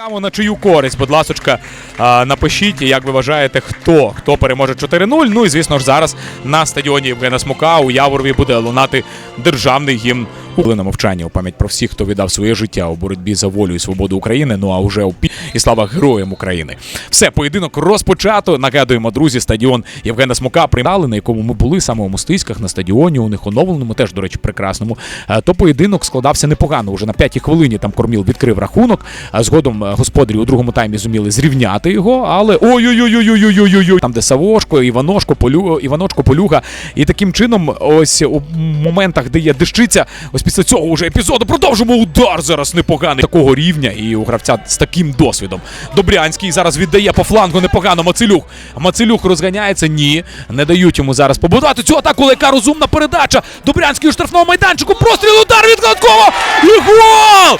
Цікаво, на чию користь, будь ласочка, напишіть, як ви вважаєте, хто хто переможе 4-0. Ну і звісно ж зараз на стадіоні Євгена Смока у Яворові буде лунати державний гімн. Хвилина мовчання у пам'ять про всіх, хто віддав своє життя у боротьбі за волю і свободу України. Ну а уже у пі і слава героям України. Все, поєдинок розпочато. Нагадуємо, друзі, стадіон Євгена Смока приймали, на якому ми були саме у Мостиськах на стадіоні. У них оновленому, теж, до речі, прекрасному. Е, То поєдинок складався непогано. Уже на п'ятій хвилині там Корміл відкрив рахунок. Згодом е, господарі у другому таймі зуміли зрівняти його. Але ой-ой-ой-ой-ой-ой-ой-ой. Там, де Савошко, Іваношко, Полю... Іваночко, Полюга. І таким чином, ось у моментах, де є дещиця, ось після цього вже епізоду продовжимо удар зараз непоганий такого рівня і у гравця з таким досвідом. Добрянський зараз віддає по флангу непогано. Мацелюк. Мацелюк розганяється. Ні, не дають йому зараз побудувати цю атаку. Яка розумна передача. Добрянський у штрафному майданчику. Простріл удар від Гладкова. І гол!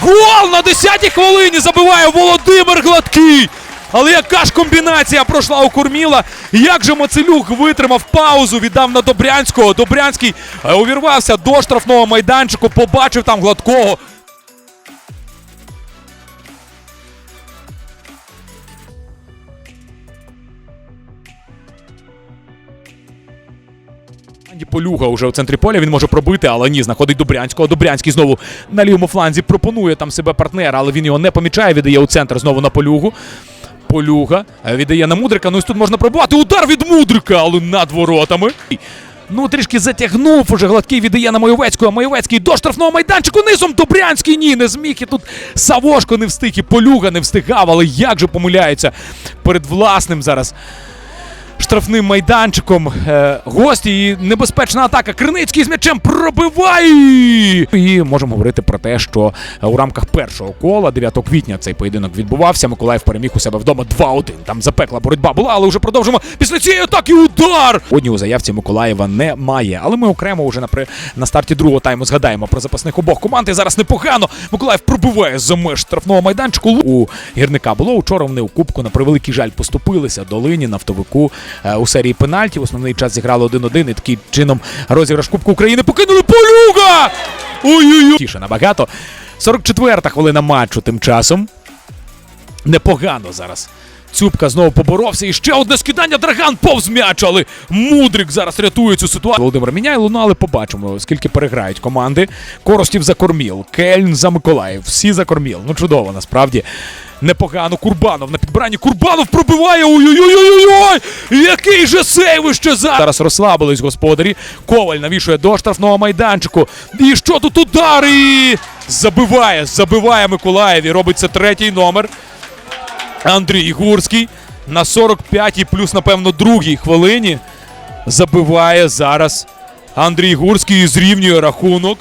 Гол на 10-й хвилині забиває Володимир Гладкий. Але яка ж комбінація пройшла у Курміла? Як же Мацелюк витримав паузу, віддав на Добрянського. Добрянський е, увірвався до штрафного майданчику, побачив там гладкого. Полюга вже у центрі поля. Він може пробити, але ні, знаходить Добрянського. Добрянський знову на лівому фланзі пропонує там себе партнера, але він його не помічає. Віддає у центр знову на полюгу. Полюга е, віддає на Мудрика. Ну і тут можна пробувати. Удар від Мудрика, але над воротами. Ну, трішки затягнув уже гладкий віддає на Майовецького. Майовецький до штрафного майданчику низом Добрянський ні, не зміг. І тут Савошко не встиг, і Полюга не встигав, але як же помиляється перед власним зараз штрафним майданчиком. Е, гості і небезпечна атака. Криницький з м'ячем пробиває! І можемо говорити про те, що у рамках першого кола, 9 квітня, цей поєдинок відбувався. Миколаїв переміг у себе вдома 2-1. Там запекла боротьба була, але вже продовжимо. Після цієї атаки удар! Одні у заявці Миколаєва немає. Але ми окремо вже на, при... на старті другого тайму згадаємо про запасних обох команд. І зараз непогано. Миколаїв пробиває за меж штрафного майданчику. У гірника було учора. Вони у кубку на превеликий жаль поступилися долині нафтовику у серії пенальтів. Основний час зіграли 1-1 і таким чином розіграш Кубку України покинули Полюга! Ой-ой-ой! Тіше набагато. 44-та хвилина матчу тим часом. Непогано зараз. Цюбка знову поборовся. І ще одне скидання. Драган повз м'яч, але Мудрик зараз рятує цю ситуацію. Володимир міняє луну, але побачимо, скільки переграють команди. Коростів за Корміл, Кельн за Миколаїв. Всі за Корміл. Ну чудово, насправді. Непогано. Курбанов на підбиранні. Курбанов пробиває. Ой-ой-ой-ой-ой! Який же сейв ще зараз! Зараз розслабились господарі. Коваль навішує до штрафного майданчику. І що тут удари? Забиває, забиває Миколаєві. Робиться третій номер. Андрій Гурський на 45-й плюс, напевно, другій хвилині забиває зараз Андрій Гурський і зрівнює рахунок.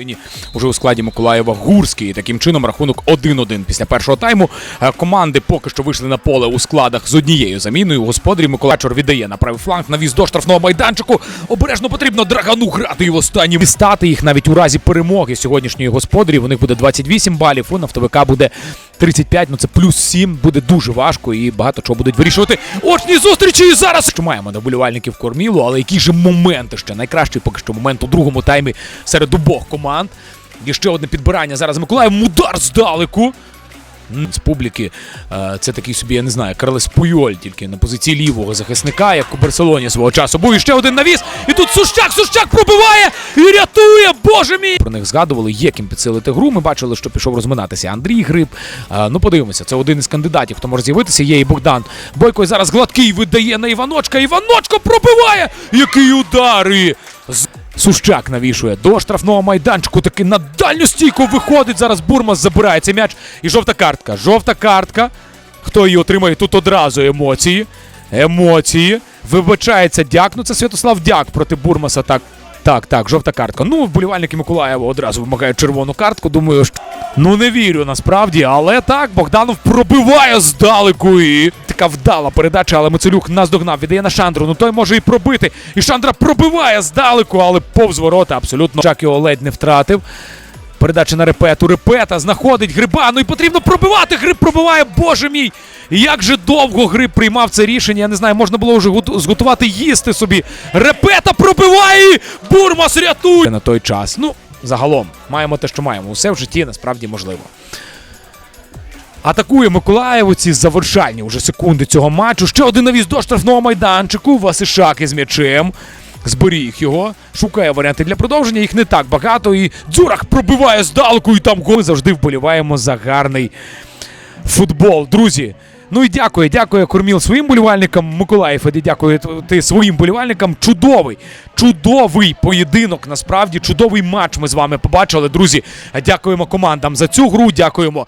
Хвилині уже у складі Миколаєва Гурський. І таким чином рахунок 1-1 після першого тайму. Е, Команди поки що вийшли на поле у складах з однією заміною. Господарі Миколачор віддає на правий фланг навіз до штрафного майданчику. Обережно потрібно драгану грати і в останні стати їх навіть у разі перемоги сьогоднішньої господарів. У них буде 28 балів. У нафтовика буде 35, ну це плюс 7, буде дуже важко і багато чого будуть вирішувати. Очні зустрічі і зараз що маємо наболівальників Кормілу, але які же моменти ще найкращий поки що момент у другому таймі серед обох команд. І ще одне підбирання зараз Миколаєв. Удар здалеку. З публіки е, це такий собі, я не знаю, Карлес Пуйоль, тільки на позиції лівого захисника, як у Барселоні свого часу. Був ще один навіс. І тут Сущак, Сущак пробиває і рятує, боже мій! Про них згадували, є ким підсилити гру. Ми бачили, що пішов розминатися Андрій Гриб. Е, ну, подивимося, це один із кандидатів, хто може з'явитися. Є і Богдан Бойко. Зараз гладкий видає на Іваночка. Іваночко пробиває! Який удар! І з- Сущак навішує до штрафного майданчику. Таки на дальню стійку виходить. Зараз Бурмас забирає цей м'яч. І жовта картка. Жовта картка. Хто її отримає? Тут одразу емоції. Емоції. Вибачається Дяк. Ну це Святослав Дяк проти Бурмаса. Так, так, так, жовта картка. Ну, вболівальники Миколаєва одразу вимагають червону картку. Думаю, що... ну не вірю насправді, але так, Богданов пробиває здалеку і така вдала передача, але Мицелюк наздогнав, віддає на Шандру. Ну той може і пробити. І Шандра пробиває здалеку, але повз ворота абсолютно. Чак його ледь не втратив. Передача на репету. Репета знаходить гриба. Ну і потрібно пробивати. Гриб пробиває. Боже мій! Як же довго гриб приймав це рішення. Я не знаю, можна було вже готу- зготувати їсти собі. Репета пробиває! Бурмас рятує! На той час. Ну, загалом, маємо те, що маємо. Усе в житті насправді можливо. Атакує Миколаїв ці завершальні уже секунди цього матчу. Ще один навіс до штрафного майданчику. Васишак із м'ячем. Зберіг його, шукає варіанти для продовження. Їх не так багато. І Дзюрах пробиває здалеку, і там гол. Ми завжди вболіваємо за гарний футбол. Друзі. Ну і дякую, дякую Корміл своїм болівальникам. Миколаїв, Еді, дякую ти своїм болівальникам. Чудовий, чудовий поєдинок. Насправді чудовий матч ми з вами побачили. Друзі, дякуємо командам за цю гру. Дякуємо